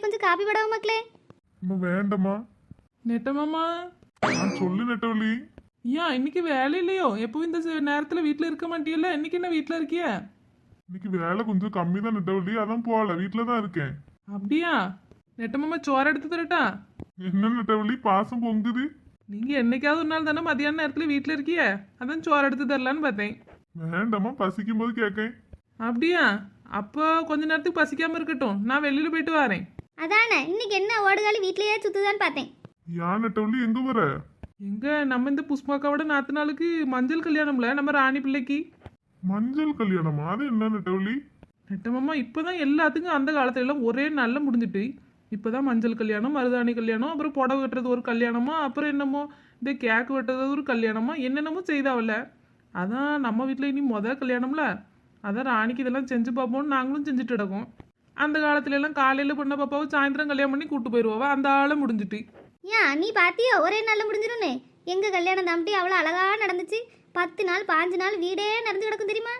மக்களே கொஞ்சம் காப்பி போடாம மக்களே. அம்மா வேண்டாம்மா. நெட்டமாமா நான் சொல்லு நெட்டவள்ளி. ஏன் இன்னைக்கு வேலை இல்லையோ? எப்பவும் இந்த ச- நேரத்துல வீட்ல இருக்க மாட்டியல்ல? இன்னைக்கு என்ன வீட்ல இருக்கிய? இன்னைக்கு வேலை கொஞ்சம் கம்மி தான் நெட்டவள்ளி. அதான் போகல. வீட்டில தான் இருக்கேன். அப்படியா? நெட்டமாமா சோறு எடுத்து தரட்டா? என்ன நெட்டவள்ளி? பாசம் பொங்குது. நீங்க என்னைக்காவது ஒரு நாள் தானே மதியான நேரத்துல வீட்ல இருக்கிய? அதான் சோறு எடுத்து தரலான்னு பார்த்தேன். வேண்டாம்மா பசிக்கும் போது கேட்கேன். அப்படியா? அப்போ கொஞ்ச நேரத்துக்கு பசிக்காம இருக்கட்டும். நான் வெளியில போயிட்டு வரேன். அதானே இன்னைக்கு என்ன ஓடுகாலி வீட்லயே சுத்துதான்னு பார்த்தேன். யான் நெட்டவள்ளி எங்க வர? எங்க நம்ம இந்த புஷ்பாக்காவோட நாத்து நாளுக்கு மஞ்சள் கல்யாணம்ல நம்ம ராணி பிள்ளைக்கு. மஞ்சள் கல்யாணமா? அது என்ன நெட்டவள்ளி நெட்டமாமா இப்போதான் எல்லாத்துக்கும் அந்த காலத்துல எல்லாம் ஒரே நாள்ல முடிஞ்சிட்டு. இப்போதான் மஞ்சள் கல்யாணம் மருதாணி கல்யாணம் அப்புறம் புடவை வெட்டுறது ஒரு கல்யாணமா அப்புறம் என்னமோ இந்த கேக் வெட்டுறது ஒரு கல்யாணமா என்னென்னமோ செய்தாவல்ல அதான் நம்ம வீட்டில் இனி முத கல்யாணம்ல. அதான் ராணிக்கு இதெல்லாம் செஞ்சு பார்ப்போம்னு நாங்களும் செஞ்சுட்டு கிடக்கோம். அந்த காலத்துல எல்லாம் காலையில பண்ண பாப்பாவை சாயந்தரம் கல்யாணம் பண்ணி கூட்டு போயிடுவாவ அந்த ஆளை முடிஞ்சிட்டு. ஏன் நீ பாத்தியோ? ஒரே நாள்ல முடிஞ்சிடும்னு எங்க கல்யாணம் தாம்பட்டி அவ்வளோ அழகா நடந்துச்சு. பத்து நாள் பாஞ்சு நாள் வீடே நடந்து கிடக்கும் தெரியுமா?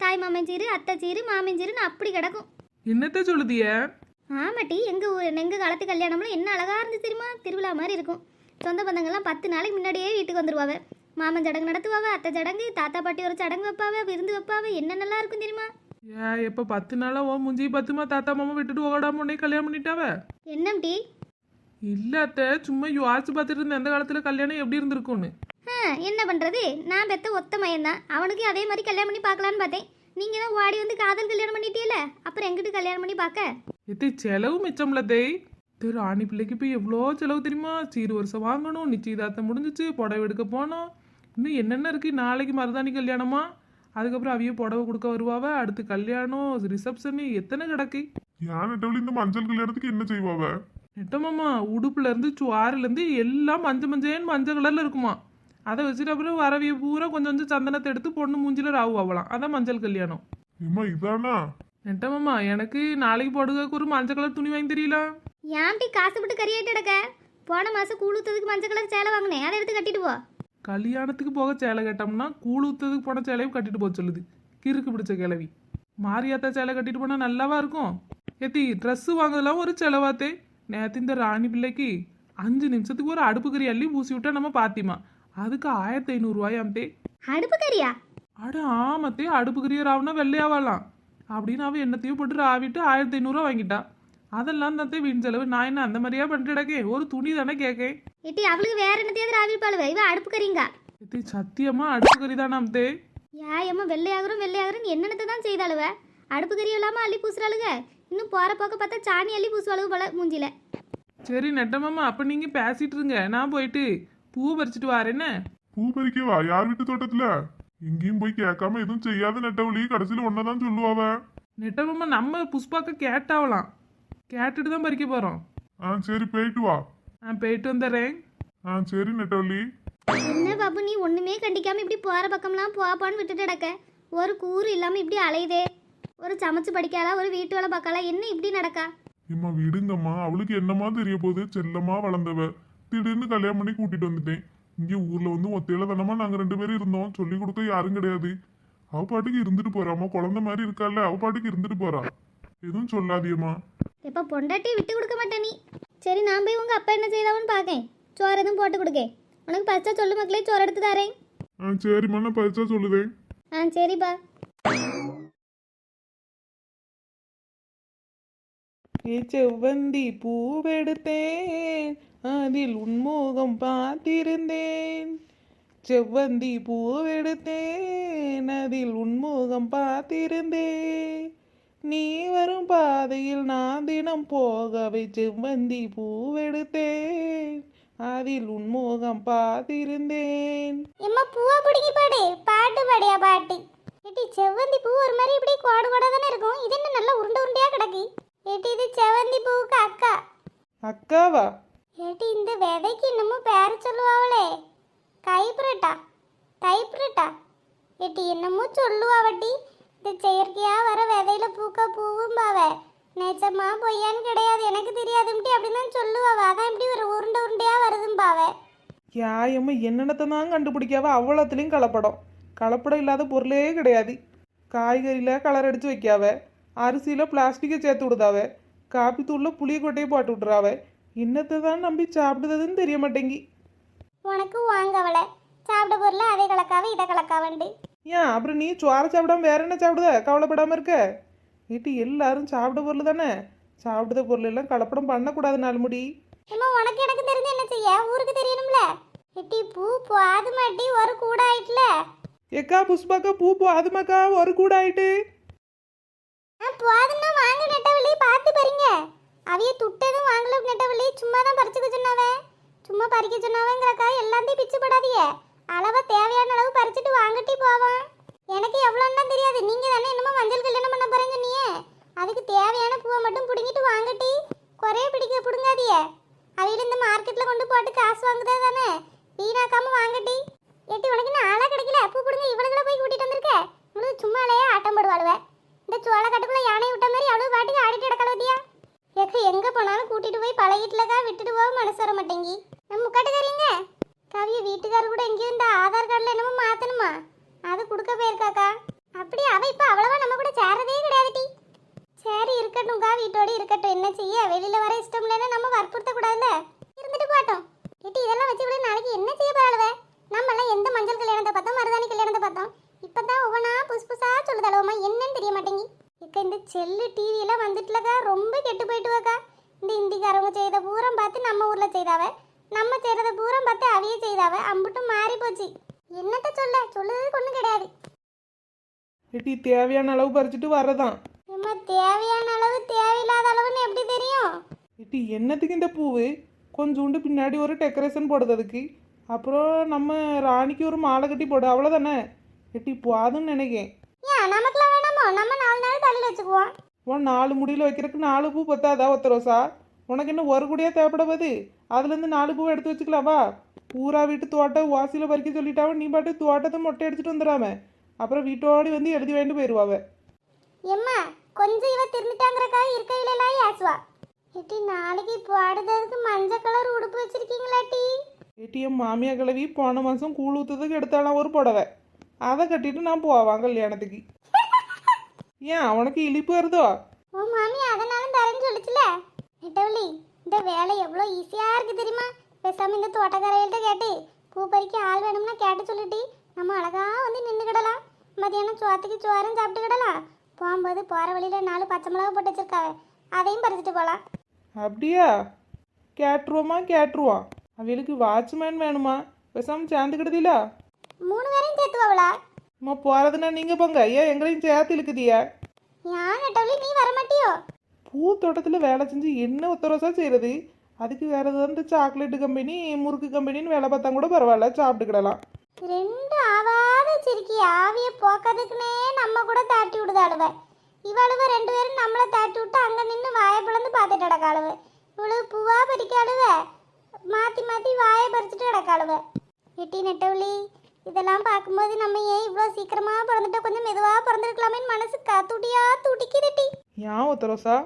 தாய் மாமன் சீரு அத்தை சீரு மாமன் சீருன்னு அப்படி கிடக்கும். என்னத்த சொல்லுதிய? ஆமாட்டி எங்க ஊ எங்க காலத்து கல்யாணம்ல என்ன அழகா இருந்துச்சு தெரியுமா? திருவிழா மாதிரி இருக்கும். சொந்த பந்தங்கள்லாம் பத்து நாளைக்கு முன்னாடியே வீட்டுக்கு வந்துருவாவ. மாமன் சடங்கு நடத்துவாவ அத்தை சடங்கு தாத்தா பாட்டி ஒரு சடங்கு வைப்பாவ விருந்து வைப்பாவ என்னென்னலாம் இருக்கும் தெரியுமா? ஏ இப்ப பத்து நாளா ஓ முஞ்சி பத்துமா தாத்தா மாமா விட்டுட்டு ஓடாம உடனே கல்யாணம் பண்ணிட்டாவ? என்னம் டீ? இல்ல அத்தை சும்மா யோசிச்சு பார்த்துட்டு இருந்த எந்த காலத்துல கல்யாணம் எப்படி இருந்திருக்கும்னு. என்ன பண்றது? நான் பெத்த ஒத்த மயன் தான் அவனுக்கு அதே மாதிரி கல்யாணம் பண்ணி பார்க்கலான்னு பார்த்தேன். நீங்க தான் ஓடி வந்து காதல் கல்யாணம் பண்ணிட்டீல அப்புறம் எங்கிட்டு கல்யாணம் பண்ணி பார்க்க? எத்தை செலவு மிச்சம்ல தேய் திரு ராணி பிள்ளைக்கு போய் எவ்வளோ செலவு தெரியுமா? சீரு வருஷம் வாங்கணும் நிச்சயதார்த்தம் முடிஞ்சிச்சு புடவை எடுக்க போனோம். இன்னும் என்னென்ன இருக்கு? நாளைக்கு மருதாணி கல்யாணமா? அதுக்கப்புறம் அவிய புடவை கொடுக்க வருவாவ? அடுத்து கல்யாணம் ரிசப்ஷனு எத்தனை கிடக்கு? யான் நெட்டவள்ளி இந்த மஞ்சள் கல்யாணத்துக்கு என்ன செய்வாவ? நெட்டமாமா உடுப்புல இருந்து சுவாறுல இருந்து எல்லாம் மஞ்சள் மஞ்சேன்னு மஞ்சள் கலர்ல இருக்குமா? அதை வச்சுட்டு அப்புறம் வரவிய பூரா கொஞ்சம் கொஞ்சம் சந்தனத்தை எடுத்து பொண்ணு மூஞ்சில ராவு ஆகலாம் அதான் மஞ்சள் கல்யாணம். ஏம்மா இதானா? நெட்டமாமா எனக்கு நாளைக்கு போடுறதுக்கு ஒரு மஞ்சள் கலர் துணி வாங்கி தெரியல ஏன்டி காசு போட்டு கறியாட்டு கிடக்க? போன மாசம் கூழுத்ததுக்கு மஞ்சள் கலர் சேலை வாங்கினேன். அதை எடுத்து கட்டிட்டு போ. கல்யாணத்துக்கு போக சேலை கட்டோம்னா கூழ் ஊத்துறதுக்கு போன சேலையும் கட்டிட்டு போக சொல்லுது. கிறுக்கு பிடிச்ச கிளவி மாரியாத்தா சேலை கட்டிட்டு போனா நல்லாவா இருக்கும்? ஏத்தி ட்ரெஸ் வாங்குறதுலாம் ஒரு செலவாத்தே. நேத்து இந்த ராணி பிள்ளைக்கு அஞ்சு நிமிஷத்துக்கு ஒரு அடுப்பு கறி அள்ளி பூசி விட்டா நம்ம பாத்திமா. அதுக்கு ஆயிரத்தி ஐநூறுரூவாயாம்தே அடுப்பு கறியா அட ஆமத்தே அடுப்பு கறியை ராவுனா வெள்ளையாவலாம் அப்படின்னு அவன் என்னத்தையும் போட்டு ராவிட்டு ஆயிரத்தி ஐநூறுரூவா வாங்கிட்டா. அதெல்லாம் தத்தே வீண் செலவு. நான் என்ன அந்த மாதிரியா பண்ணிட்டு ஒரு துணி தானே கேட்கேன் ஏட்டி அவளுக்கு வேற என்னத்தையாவது ராவிப்பாளுவ இவ அடுப்பு கறிங்க. ஏத்தி சத்தியமா அடுப்பு கறி தானாம்தே ஏயம்மா வெள்ளையாகரும் வெள்ளையாகரும். என்னென்னத்தை தான் செய்தாளுவ? அடுப்பு கறி இல்லாம அள்ளி பூசுறாளுக? இன்னும் போற போக்க பார்த்தா சாணி அள்ளி பூசுவாளுக போல மூஞ்சில. சரி நெட்டமாமா அப்ப நீங்க பேசிட்டு இருங்க. நான் போயிட்டு பூ பறிச்சிட்டு வரேன்னு பூ பறிக்கவா? யார் வீட்டு தோட்டத்துல? எங்கேயும் போய் கேட்காம எதுவும் செய்யாத நெட்டவள்ளி கடைசியில ஒன்னதான் சொல்லுவாவ. நெட்டமாமா நம்ம புஷ்பாக்க கேட்டாவலாம். கேட்டுட்டு தான் பறிக்க போறோம். ஆ சரி போயிட்டு வா. நான் போயிட்டு வந்துடுறேன். ஆ சரி நெட்டவள்ளி. என்ன பாபு நீ ஒண்ணுமே கண்டிக்காம இப்படி போற பக்கம்லாம் போப்பான்னு விட்டுட்டு கிடக்க. ஒரு கூறு இல்லாம இப்படி அலையுதே. ஒரு சமைச்சு படிக்காளா ஒரு வீட்டு வேலை பார்க்காளா என்ன இப்படி நடக்கா? ஏம்மா விடுங்கம்மா. அவளுக்கு என்னமா தெரிய போகுது? செல்லமா வளர்ந்தவ. திடீர்னு கல்யாணம் பண்ணி கூட்டிட்டு வந்துட்டேன். இங்க ஊர்ல வந்து ஒத்தையில தானமா நாங்க ரெண்டு பேரும் இருந்தோம். சொல்லி கொடுக்க யாரும் கிடையாது. அவ பாட்டுக்கு இருந்துட்டு போறாம்மா குழந்தை மாதிரி இருக்கால அவ பாட்டுக்கு இருந்துட்டு போறா. எதுவும் சொல்லாதியம்மா எப்ப பொண்டாட்டியை விட்டு கொடுக்க மாட்டே நீ? சரி நான் போய் உங்க அப்பா என்ன செய்தாவன்னு பார்க்கேன் சோறு எதுவும் போட்டு கொடுக்கேன் உனக்கு பச்சா சொல்லு மக்களே சோறு எடுத்து தரேன். ஆ சரிம்மா நான் பரிசா சொல்லுதேன். ஆ சரிப்பா. ஏ செவ்வந்தி பூவெடுத்தேன் அதில் உன்முகம் பார்த்திருந்தேன். செவ்வந்தி பூவெடுத்தேன் அதில் உன்முகம் பார்த்திருந்தேன். நீ வரும் பாதையில் நான் தினம் போகவே செவ்வந்தி பூவெடுத்தேன். அதில் உன்முகம் பார்த்திருந்தேன். எம்மா பூவா பிடிக்கி பாடு. பாட்டு பாடியா பாட்டு? ஏட்டி செவ்வந்தி பூ ஒரு மாதிரி இப்படி கோடு கோடா தானே இருக்கும்? இது என்ன நல்லா உருண்டை உருண்டையா கிடக்கு? ஏட்டி இது செவ்வந்தி பூவுக்கு அக்கா. அக்காவா? ஏட்டி இந்த விதைக்கு இன்னமும் பேர சொல்லுவாவளே. கைப்ரட்டா கைப்ரட்டா ஏட்டி என்னமோ சொல்லுவாவட்டி இந்த செயற்கையா வர விதையில பூக்க பூவும் பாவ நிஜமா பொய்யான்னு கிடையாது. எனக்கு தெரியாதும்ட்டி அப்படின்னு தான் சொல்லுவாவ. அதான் இப்படி ஒரு உருண்டை உருண்டையா வருதும் பாவ யாயம்மா என்னென்னத்தை தான் கண்டுபிடிக்காவ? அவ்வளோத்துலேயும் கலப்படம். கலப்படம் இல்லாத பொருளே கிடையாது. காய்கறியில் கலர் அடித்து வைக்காவ. அரிசியில் பிளாஸ்டிக்கை சேர்த்து விடுதாவ. காப்பி தூளில் புளிய கொட்டையை போட்டு விட்றாவ என்னத்தை தான் நம்பி சாப்பிடுறதுன்னு தெரிய மாட்டேங்கி. உனக்கு வாங்கவளை சாப்பிட பொருள் அதை கலக்காவ இதை கலக்காவண்டு. ஏன்? அப்புறம் நீ சோற சாப்பிடாம வேற என்ன சாப்பிடுத? கவலைப்படாம இருக்க. வீட்டு எல்லாரும் சாப்பிட பொருள் தானே? சாப்பிடுத பொருள் எல்லாம் கலப்படம் பண்ணக்கூடாது நாலு முடி ஏம்மா உனக்கு எனக்கு தெரிஞ்சு என்ன செய்ய? ஊருக்கு தெரியணும்ல? எட்டி பூ பாது மாட்டி ஒரு கூட ஆயிட்டுல ஏக்கா புஷ்பாக்கா பூ போ அதுமாக்கா ஒரு கூட ஆயிட்டு போதும்னா வாங்க நெட்டவள்ளி பார்த்து பறிங்க அவிய துட்டதும் வாங்கல நெட்டவள்ளி. சும்மா தான் பறிச்சுக்க சொன்னாவ. சும்மா பறிக்க சொன்னாவங்கிறக்கா எல்லாத்தையும் பிச்சு போடாதீங்க. அளவை தேவையான அளவு பறிச்சுட்டு வாங்கிட்டு போவான். எனக்கு எவ்வளோன்னா தெரியாது. நீங்கள் தானே என்னமோ மஞ்சள் கல்யாணம் பண்ண போறேன்னு சொன்னியே அதுக்கு தேவையான பூவை மட்டும் பிடுங்கிட்டு வாங்கட்டி குறைய பிடிக்க பிடுங்காதிய அவையில இந்த மார்க்கெட்டில் கொண்டு போட்டு காசு வாங்குதே தானே. வீணாக்காமல் வாங்கட்டி. எட்டி உனக்கு நான் ஆளாக கிடைக்கல? பூ பிடுங்க இவளுகளை போய் கூட்டிட்டு வந்திருக்க? சும்மா சும்மாலேயே ஆட்டம் போடுவாளுவேன் இந்த சோள கட்டுக்குள்ள யானை விட்ட மாதிரி அவ்வளோ பாட்டுக்கு ஆடிட்டு கிடக்கலவதியா எக்க எங்கே போனாலும் கூட்டிகிட்டு போய் பழகிட்டுலக்கா விட்டுட்டு போக மனசு வர மாட்டேங்கி. நம்ம முக்காட்டுக்காரீங்க? கவிய வீட்டுக்காரர் கூட எங்கேயும் இந்த ஆதார் கார்டில் என்னமோ மாற்றணுமா அது கொடுக்க போயிருக்காக்கா. அப்படி அவள் இப்போ அவ்வளவா நம்ம கூட சேரதே கிடையாது டி. சரி இருக்கட்டும்க்கா வீட்டோட இருக்கட்டும். என்ன செய்ய? வெளியில் வர இஷ்டம் இல்லைன்னா நம்ம வற்புறுத்த கூடாதுல்ல இருந்துட்டு போட்டோம் ஏட்டி இதெல்லாம் வச்சு கூட நாளைக்கு என்ன செய்ய போறாளுவ? நம்மளாம் எந்த மஞ்சள் கல்யாணத்தை பார்த்தோம் மருதாணி கல்யாணத்தை பார்த்தோம்? இப்போ தான் ஒவ்வொன்றா புதுசு புதுசாக சொல்லுதளவுமா என்னன்னு தெரிய மாட்டேங்கி. இப்போ இந்த செல்லு டிவியெல்லாம் வந்துட்டுலக்கா ரொம்ப கெட்டு போயிட்டுவாக்கா. இந்த இந்திக்காரவங்க செய்த பூரம் பார்த்து நம்ம ஊரில் செய்தாவை. நம்ம செய்யறத பூரம் பார்த்து அவிய செய்தாவ அம்புட்டும் மாறி போச்சு. என்னத்த சொல்ல? சொல்லுறதுக்கு ஒண்ணும் கிடையாது. ஏட்டி தேவையான அளவு பறிச்சுட்டு வரதான் இம்மா தேவையான அளவு தேவையில்லாத அளவுன்னு எப்படி தெரியும்? ஏட்டி என்னத்துக்கு இந்த பூவு? கொஞ்சோண்டு பின்னாடி ஒரு டெக்கரேஷன் போடுது அதுக்கு. அப்புறம் நம்ம ராணிக்கு ஒரு மாலை கட்டி போடு அவ்வளோதானே ஏட்டி போதும்னு நினைக்கேன். ஏன் நமக்குலாம் வேணாமோ? நம்ம நாலு நாள் தலையில வச்சுக்குவோம். உன் நாலு முடியில் வைக்கிறதுக்கு நாலு பூ பத்தாதா ஒத்த ரோசா? உனக்கு என்ன ஒரு கூடையா தேவைப்படுவது அதுலேருந்து நாலு பூவை எடுத்து வச்சுக்கலாமா பூரா வீட்டு தோட்டம் வாசியில் பறிக்க சொல்லிட்டாவ நீ பாட்டு தோட்டத்தை மொட்டை அடிச்சுட்டு வந்துடாம. அப்புறம் வீட்டோடி வந்து எழுதி வேண்டு போயிடுவாவ. எம்மா கொஞ்சம் இவ திருந்துட்டாங்கிறக்காக இருக்கையில எல்லாம் ஏசுவா. ஏட்டி நாளைக்கு போடுறதுக்கு மஞ்சள் கலர் உடுப்பு வச்சிருக்கீங்களா டீ ஏடிஎம் மாமியா கிழவி போன மாதம் கூழ் ஊற்றுறதுக்கு எடுத்தாலாம் ஒரு புடவை. அதை கட்டிட்டு நான் போவான் கல்யாணத்துக்கு. ஏன் உனக்கு இழிப்பு வருதோ? உன் மாமி அதனாலும் தரேன்னு சொல்லிச்சுல? நெட்டவள்ளி இந்த வேலை எவ்வளோ ஈஸியாக இருக்கு தெரியுமா? பேசாம இந்த தோட்டக்காரைகள்ட்ட கேட்டு பூ பறிக்க ஆள் வேணும்னா கேட்டு சொல்லிட்டு நம்ம அழகா வந்து நின்றுக்கிடலாம் மதியானம் சோத்துக்கு சோறும் சாப்பிட்டுக்கிடலாம் போகும்போது போகிற வழியில் நாலு பச்சை மிளகா போட்டு வச்சிருக்காவ அதையும் பறிச்சுட்டு போகலாம் அப்படியா? கேட்டுருவோமா கேட்டுருவோம். அவளுக்கு வாட்ச்மேன் வேணுமா? பேசாமல் சேர்ந்துக்கிடுதில்ல மூணு பேரையும் சேர்த்துவாங்களா அம்மா போகிறதுனா நீங்கள் போங்க. ஏன் எங்களையும் சேர்த்து இழுக்குதியா? ஏன் நெட்டவள்ளி நீ வர மாட்டியோ? பூ தோட்டத்தில் வேலை செஞ்சு என்ன ஒத்தரோசா செய்கிறது அதுக்கு வேறு ஏதாவது இந்த சாக்லேட்டு கம்பெனி முறுக்கு கம்பெனின்னு வேலை பார்த்தா கூட பரவாயில்ல சாப்பிட்டுக்கிடலாம். ரெண்டு ஆவாத சிரிக்கி ஆவிய போக்கதுக்குனே நம்ம கூட தாட்டி விடுதாளுவ இவளுவ ரெண்டு பேரும் நம்மளை தாட்டி விட்டு அங்க நின்று வாயை பிளந்து பார்த்துட்டு கிடக்காளுவ இவளுக்கு பூவா பறிக்காளுவ மாத்தி மாத்தி வாயை பறிச்சுட்டு கிடக்காளுவ எட்டி நெட்டவழி இதெல்லாம் பார்க்கும்போது நம்ம ஏன் இவ்வளோ சீக்கிரமா பிறந்துட்டோம்? கொஞ்சம் மெதுவாக பிறந்திருக்கலாமேன்னு மனசு காத்துட்டியா துடிக்குதுட்டி ஏன் ஒத்தரோசா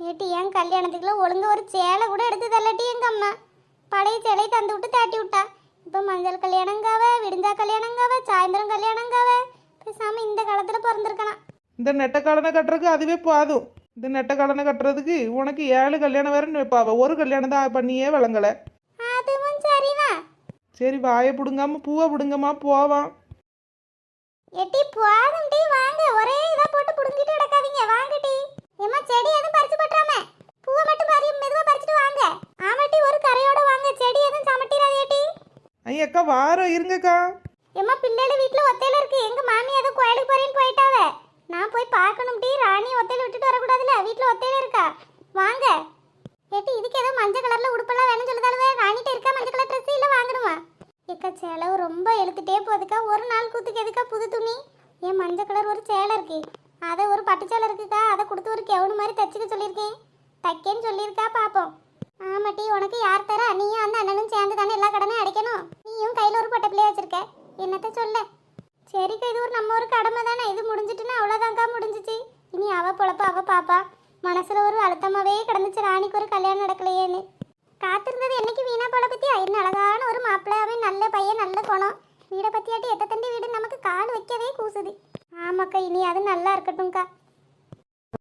ஏட்டி என் கல்யாணத்துக்குள்ள ஒழுங்கா ஒரு சேலை கூட எடுத்து தள்ளட்டி எங்க அம்மா. பழைய சேலையை தந்து விட்டு தாட்டி விட்டா. இப்போ மஞ்சள் கல்யாணங்காவ விடிஞ்சா கல்யாணங்காவ சாயந்தரம் கல்யாணங்காவ. பேசாம இந்த காலத்துல பிறந்திருக்கலாம். இந்த நெட்ட காலனை கட்டுறதுக்கு அதுவே போதும். இந்த நெட்ட காலனை கட்டுறதுக்கு உனக்கு ஏழு கல்யாணம் வேறன்னு வைப்பாவ ஒரு கல்யாணம் தான் பண்ணியே விளங்கலை அதுவும் சரிதான். சரி வாயை பிடுங்காம பூவை பிடுங்கம்மா போவான். எட்டி போதும் டீ வாங்க. ஒரே இதா போட்டு புடுங்கிட்டு கிடக்காதீங்க. வாங்க டீ ஏமா செடி எதுவும் பறிச்சு போட்டுறாம பூவை மட்டும் பறி மெதுவா பறிச்சுட்டு வாங்க. ஆமாட்டி ஒரு கரையோட வாங்க. செடி எதுவும் சமட்டிடாதே டீ ஐயக்கா வாரம் இருங்கக்கா. எம்மா பிள்ளைல வீட்ல ஒத்தையில இருக்கு. எங்க மாமி ஏதோ கோயிலுக்கு போறேன்னு போயிட்டாவ. நான் போய் பார்க்கணும் டீ. ராணி ஒத்தையில விட்டுட்டு வரக்கூடாதுல வீட்ல ஒத்தையில இருக்கா? வாங்க. ஏட்டி இதுக்கு ஏதோ மஞ்சள் கலர்ல உடுப்பெல்லாம் வேணும்னு சொல்லுதாலுவே ராணிட்ட இருக்கா மஞ்சள் கலர் ட்ரெஸ் இல்ல வாங்கணுமா? எக்கா செலவு ரொம்ப எழுத்துட்டே போகுதுக்கா. ஒரு நாள் கூத்துக்கு எதுக்கா புது துணி? என் மஞ்சள் கலர் ஒரு சேலை இருக்கு. அதை ஒரு பட்டு இருக்குக்கா. அதை கொடுத்து ஒரு கெவுனு மாதிரி தச்சுக்க சொல்லியிருக்கேன். தைக்கேன்னு சொல்லியிருக்கா பார்ப்போம் ஆமாட்டி உனக்கு யார் தர? நீயும் அந்த அண்ணனும் சேர்ந்து தானே எல்லா கடனையும் அடைக்கணும். நீயும் கையில் ஒரு பொட்டை பிள்ளைய வச்சிருக்க. என்னத்த சொல்ல? சரிக்கா இது ஒரு நம்ம ஒரு கடமை தானே. இது முடிஞ்சிட்டுன்னா அவ்வளோதாங்க்கா முடிஞ்சிச்சு. இனி அவ பொழப்ப அவ பாப்பா. மனசுல ஒரு அழுத்தமாவே கிடந்துச்சு. ராணிக்கு ஒரு கல்யாணம் நடக்கலையேன்னு. காத்திருந்தது என்னைக்கு? வீணா போல பத்தியா? என்ன அழகான ஒரு மாப்பிள்ளை அவன் நல்ல பையன் நல்ல குணம். வீடை பத்தியாட்டி எட்ட தண்டி வீடு நமக்கு கால் வைக்கவே கூசுது. ஆமாக்கா இனி அது நல்லா இருக்கட்டும்க்கா.